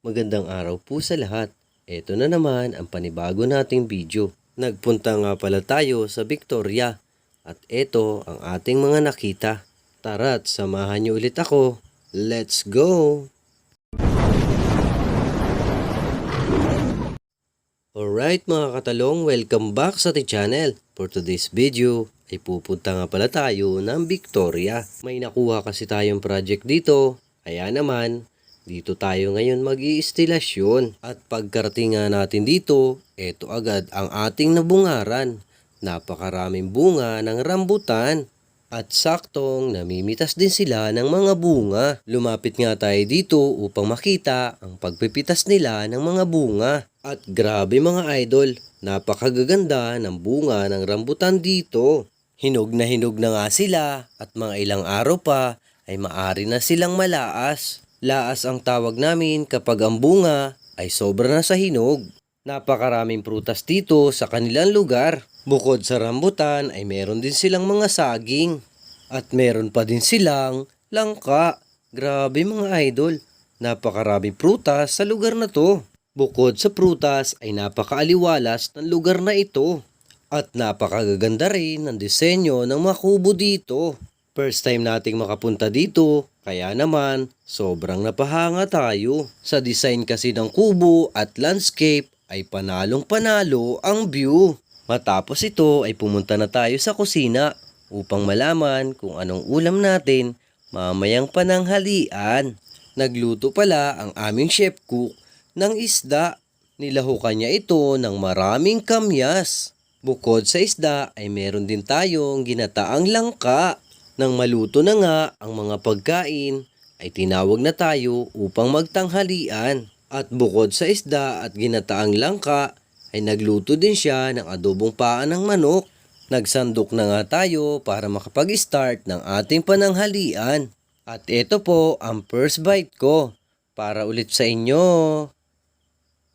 Magandang araw po sa lahat. Ito na naman ang panibago nating video. Nagpunta nga pala tayo sa Victoria at ito ang ating mga nakita. Tara't samahan niyo ulit ako. Let's go! Alright mga katalong, welcome back sa ating channel. For today's video ay pupunta nga pala tayo ng Victoria. May nakuha kasi tayong project dito. Kaya naman, dito tayo ngayon mag iistilasyon At pagkarating nga natin dito, eto agad ang ating nabungaran. Napakaraming bunga ng rambutan. At saktong namimitas din sila ng mga bunga. Lumapit nga tayo dito upang makita ang pagpipitas nila ng mga bunga. At grabe mga idol, napakagaganda ng bunga ng rambutan dito. Hinog na hinog na nga sila at mga ilang araw pa ay maari na silang malaas. Laas ang tawag namin kapag ang bunga ay sobra na sa hinog. Napakaraming prutas dito sa kanilang lugar. Bukod sa rambutan ay meron din silang mga saging. At meron pa din silang langka. Grabe mga idol. Napakaraming prutas sa lugar na to. Bukod sa prutas ay napakaaliwalas ng lugar na ito. At napakagaganda rin ng disenyo ng mga kubo dito. First time nating makapunta dito, kaya naman sobrang napahanga tayo. Sa design kasi ng kubo at landscape ay panalong panalo ang view. Matapos ito ay pumunta na tayo sa kusina upang malaman kung anong ulam natin mamayang pananghalian. Nagluto pala ang aming chef cook ng isda. Nilahukan niya ito ng maraming kamyas. Bukod sa isda ay meron din tayong ginataang langka. Nang maluto na nga ang mga pagkain ay tinawag na tayo upang magtanghalian. At bukod sa isda at ginataang langka ay nagluto din siya ng adobong paan ng manok. Nagsandok na nga tayo para makapag-start ng ating pananghalian. At ito po ang first bite ko para ulit sa inyo.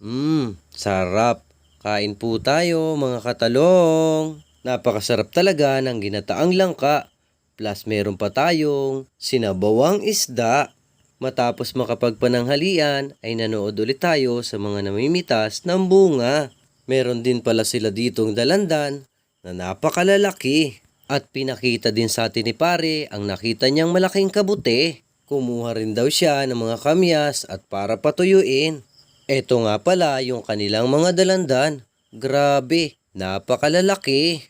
Mmm, sarap. Kain po tayo mga katalong. Napakasarap talaga ng ginataang langka. Plus meron pa tayong sinabawang isda. Matapos makapagpananghalian ay nanood ulit tayo sa mga namimitas ng bunga. Meron din pala sila ditong dalandan na napakalalaki. At pinakita din sa atin ni pare ang nakita niyang malaking kabute. Kumuha rin daw siya ng mga kamyas at para patuyuin. Eto nga pala yung kanilang mga dalandan. Grabe, napakalalaki.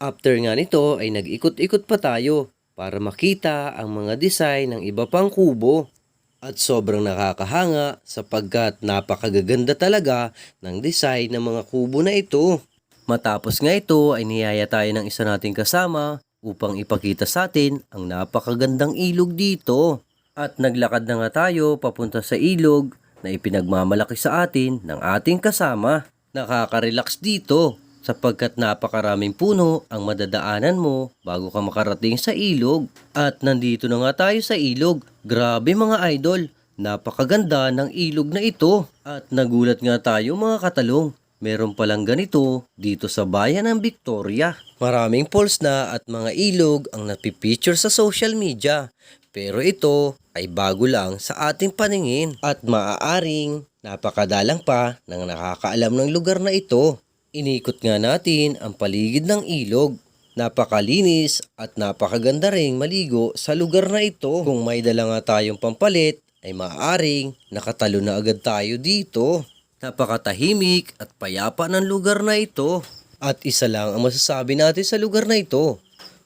After nga nito ay nag-ikot-ikot pa tayo para makita ang mga design ng iba pang kubo. At sobrang nakakahanga sapagkat napakagaganda talaga ng design ng mga kubo na ito. Matapos nga ito ay niyaya tayo ng isa nating kasama upang ipakita sa atin ang napakagandang ilog dito. At naglakad na nga tayo papunta sa ilog na ipinagmamalaki sa atin ng ating kasama. Nakaka-relax dito sapagkat napakaraming puno ang madadaanan mo bago ka makarating sa ilog. At nandito na nga tayo sa ilog. Grabe mga idol, napakaganda ng ilog na ito. At nagulat nga tayo mga katalong. Meron palang ganito dito sa bayan ng Victoria. Maraming falls na at mga ilog ang napipicture sa social media. Pero ito ay bago lang sa ating paningin at maaaring napakadalang pa ng nakakaalam ng lugar na ito. Inikot nga natin ang paligid ng ilog. Napakalinis at napakaganda ring maligo sa lugar na ito. Kung may dala nga tayong pampalit, ay maaaring nakatalo na agad tayo dito. Napakatahimik at payapa ng lugar na ito. At isa lang ang masasabi natin sa lugar na ito.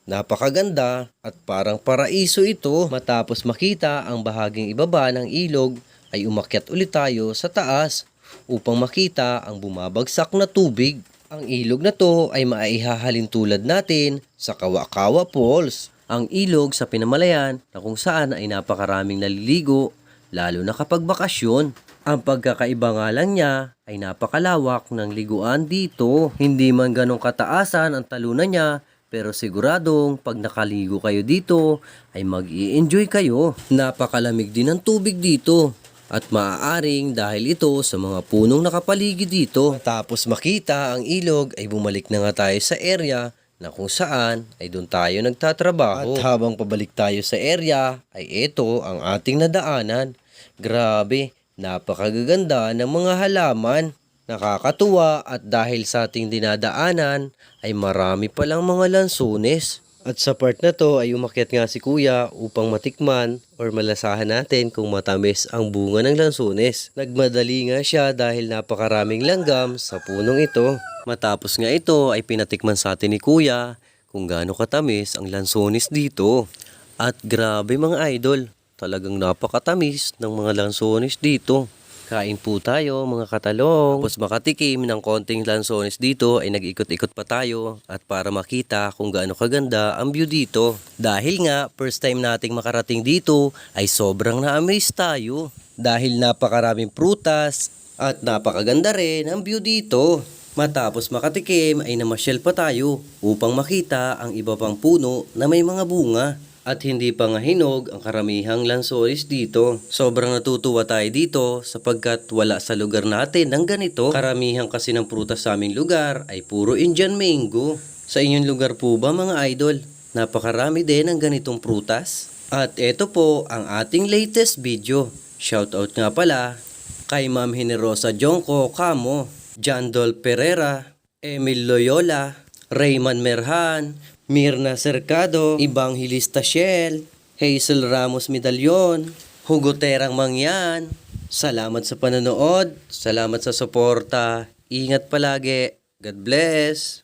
Napakaganda at parang paraiso ito. Matapos makita ang bahaging ibaba ng ilog ay umakyat ulit tayo sa taas upang makita ang bumabagsak na tubig. Ang ilog na to ay maihahalin tulad natin sa Kawakawa Falls. Ang ilog sa Pinamalayan na kung saan ay napakaraming naliligo lalo na kapag bakasyon. Ang pagkakaiba nga lang niya ay napakalawak ng liguan dito. Hindi man ganong kataasan ang talunan niya pero siguradong pag nakaligo kayo dito ay mag enjoy kayo. Napakalamig din ng tubig dito. At maaaring dahil ito sa mga punong nakapaligid dito. Tapos makita ang ilog ay bumalik na nga tayo sa area na kung saan ay doon tayo nagtatrabaho. At habang pabalik tayo sa area ay ito ang ating nadaanan. Grabe, napakagaganda ng mga halaman. Nakakatuwa at dahil sa ating dinadaanan ay marami palang mga lansunes. At sa part na to ay umakyat nga si kuya upang matikman or malasahan natin kung matamis ang bunga ng lansunes. Nagmadali nga siya dahil napakaraming langgam sa punong ito. Matapos nga ito ay pinatikman sa atin ni kuya kung gaano katamis ang lansones dito. At grabe mga idol, talagang napakatamis ng mga lansones dito. Kain po tayo mga katalong. Tapos makatikim ng konting lansones dito ay nag-ikot-ikot pa tayo at para makita kung gaano kaganda ang view dito. Dahil nga first time nating makarating dito ay sobrang na-amaze tayo. Dahil napakaraming prutas at napakaganda rin ang view dito. Matapos makatikim ay namasyal pa tayo upang makita ang iba pang puno na may mga bunga. At hindi pa nga hinog ang karamihang lansones dito. Sobrang natutuwa tayo dito sapagkat wala sa lugar natin ng ganito. Karamihan kasi ng prutas sa aming lugar ay puro Indian mango. Sa inyong lugar po ba mga idol? Napakarami din ng ganitong prutas. At ito po ang ating latest video. Shoutout nga pala kay Ma'am Generosa Jonko Camo, Jandol Pereira, Emil Loyola, Rayman Merhan, Mirna Cercado, Evangelista Shell, Hazel Ramos Medalyon, Hugo Terang Mangyan. Salamat sa panonood, salamat sa suporta. Ingat palagi. God bless.